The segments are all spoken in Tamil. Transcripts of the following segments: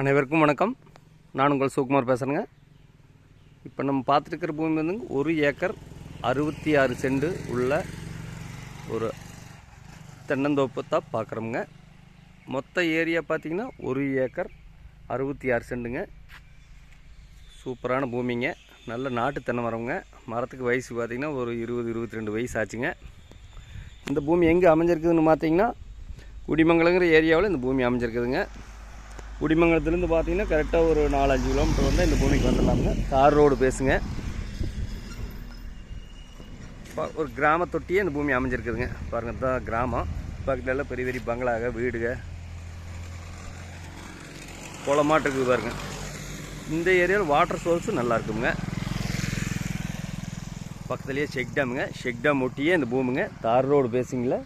அனைவருக்கும் வணக்கம். நான் உங்கள் சுகுமார் பேசுகிறேங்க இப்போ நம்ம பார்த்துருக்கிற பூமி வந்து ஒரு ஏக்கர் அறுபத்தி ஆறு செண்டு உள்ள ஒரு தென்னந்தோப்பு தான் பார்க்குறோமுங்க. மொத்த ஏரியா பார்த்தீங்கன்னா ஒரு ஏக்கர் அறுபத்தி ஆறு செண்டுங்க சூப்பரான பூமிங்க. நல்ல நாட்டு தென்னை மரம்ங்க. மரத்துக்கு வயசு பார்த்திங்கன்னா ஒரு இருபது இருபத்தி ரெண்டு வயசு ஆச்சுங்க. இந்த பூமி எங்கே அமைஞ்சிருக்குதுன்னு பார்த்தீங்கன்னா குடிமங்கலங்கிற ஏரியாவில் இந்த பூமி அமைஞ்சிருக்குதுங்க. குடிமங்கலத்துலேருந்து பார்த்தீங்கன்னா கரெக்டாக ஒரு நாலஞ்சு கிலோமீட்டர் வந்து இந்த பூமிக்கு வந்துடலாமுங்க தார் ரோடு பேசுங்க. ப- ஒரு கிராம தொட்டியே இந்த பூமி அமைஞ்சிருக்குதுங்க. பாருங்கள் தான் கிராமம். பக்கத்துல எல்லாம் பெரிய பெரிய பங்களாக வீடுக. குளமாட்டு இருக்குது பாருங்க. இந்த ஏரியாவில் வாட்டர் சோர்ஸும் நல்லா இருக்குங்க. பக்கத்துலேயே செக் டேமுங்க செக் டேம் ஒட்டியே இந்த பூமிங்க. தார் ரோடு பேசிங்களா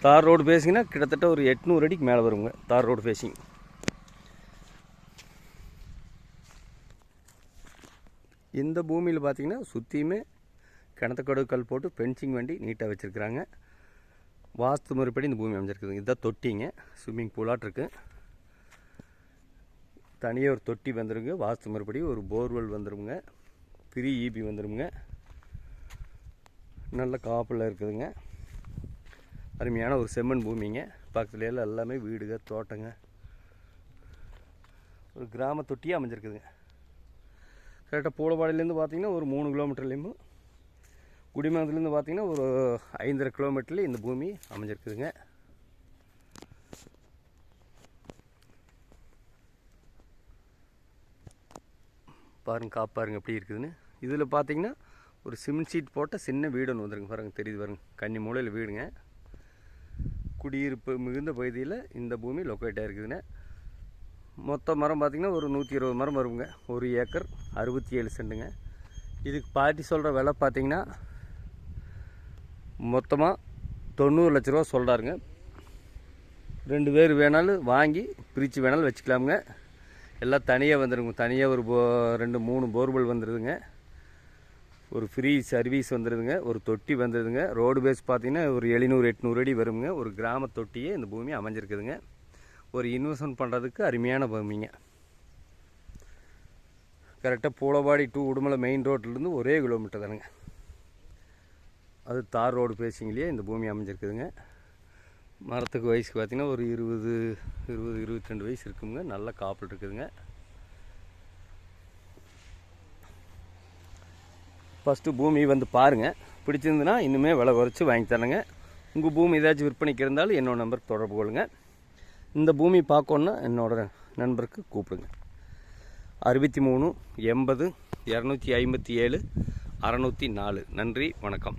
தார் ரோடு பேசிங்கன்னா கிட்டத்தட்ட ஒரு எட்நூறு அடிக்கு மேலே வருங்க. தார் ரோடு பேசிங் இந்த பூமியில் பார்த்தீங்கன்னா சுற்றியுமே கிணத்துக்கடு போட்டு ஃபென்சிங் வண்டி நீட்டாக வச்சுருக்குறாங்க. வாஸ்து முறைப்படி இந்த பூமி அமைஞ்சிருக்குதுங்க இதுதான் தொட்டிங்க. ஸ்விம்மிங் பூலாட்ருக்கு தனியாக ஒரு தொட்டி வந்துருங்க வாஸ்து முறைப்படி ஒரு போர்வெல் வந்துருங்க ஃப்ரீ ஈபி வந்துருங்க நல்ல காப்பில் இருக்குதுங்க. அருமையான ஒரு செம்மண் பூமிங்க. பக்கத்துல எல்லாம் எல்லாமே வீடுங்க தோட்டங்க. ஒரு கிராம தொட்டியாக அமைஞ்சிருக்குதுங்க. கரெக்டாக பூலப்பாடியிலேருந்து பார்த்தீங்கன்னா ஒரு மூணு கிலோமீட்டர்லேயும் குடிமங்கலத்துலேருந்து பார்த்தீங்கன்னா ஒரு ஐந்தரை கிலோமீட்டர்லேயும் இந்த பூமி அமைஞ்சிருக்குதுங்க. பாருங்க காப்பாருங்க எப்படி இருக்குதுன்னு. இதில் பார்த்தீங்கன்னா ஒரு சிமெண்ட் சீட் போட்ட சின்ன வீடு ஒன்று வந்துருங்க பாருங்க தெரியுது பாருங்க. கன்னி மூலையில் வீடுங்க. குடியிருப்பு மிகுந்த பகுதியில் இந்த பூமி லொக்கேட்டாக இருக்குதுன்னு மொத்த மரம் பார்த்திங்கன்னா ஒரு நூற்றி இருபது மரம் வருங்க. ஒரு ஏக்கர் அறுபத்தி ஏழு சென்ட்டுங்க இதுக்கு பாட்டி சொல்கிற விலை பார்த்தீங்கன்னா மொத்தமாக தொண்ணூறு லட்ச ரூபா சொல்கிறாருங்க. ரெண்டு பேர் வேணாலும் வாங்கி பிரித்து வேணாலும் வச்சுக்கலாமுங்க. எல்லாம் தனியாக வந்துடுங்க தனியாக ஒரு போ ரெண்டு மூணு போர்வெல் வந்துடுதுங்க ஒரு ஃப்ரீ சர்வீஸ் வந்துடுதுங்க ஒரு தொட்டி வந்துடுதுங்க ரோடு பேஸ் பார்த்தீங்கன்னா ஒரு எழுநூறு எட்நூறு அடி வருங்க. ஒரு கிராம தொட்டியே இந்த பூமி அமைஞ்சிருக்குதுங்க. ஒரு இன்வெஸ்ட்மெண்ட் பண்ணுறதுக்கு அருமையான பூமிங்க கரெக்டாக பூலபாடி டூ உடுமலை மெயின் ரோட்லேருந்து ஒரே கிலோமீட்டர் தானுங்க. அது தார் ரோடு பேசிங்களே இந்த பூமி அமைஞ்சிருக்குதுங்க. மரத்துக்கு வயசு பார்த்திங்கன்னா ஒரு இருபது இருபது இருபத்தி ரெண்டு வயசு இருக்குங்க. நல்ல காப்பில் இருக்குதுங்க. ஃபஸ்ட்டு பூமி வந்து பாருங்கள் பிடிச்சிருந்துன்னா இன்னுமே விலை குறைச்சி வாங்கி தரேங்க உங்கள் பூமி ஏதாச்சும் விற்பனைக்கு இருந்தாலும் என்னோட நம்பருக்கு தொடர்பு கொள்ளுங்கள் இந்த பூமி பார்க்கணுன்னா என்னோட நண்பருக்கு கூப்பிடுங்க. அறுபத்தி மூணு எண்பது இரநூத்தி ஐம்பத்தி ஏழு அறநூற்றி நாலு. நன்றி வணக்கம்.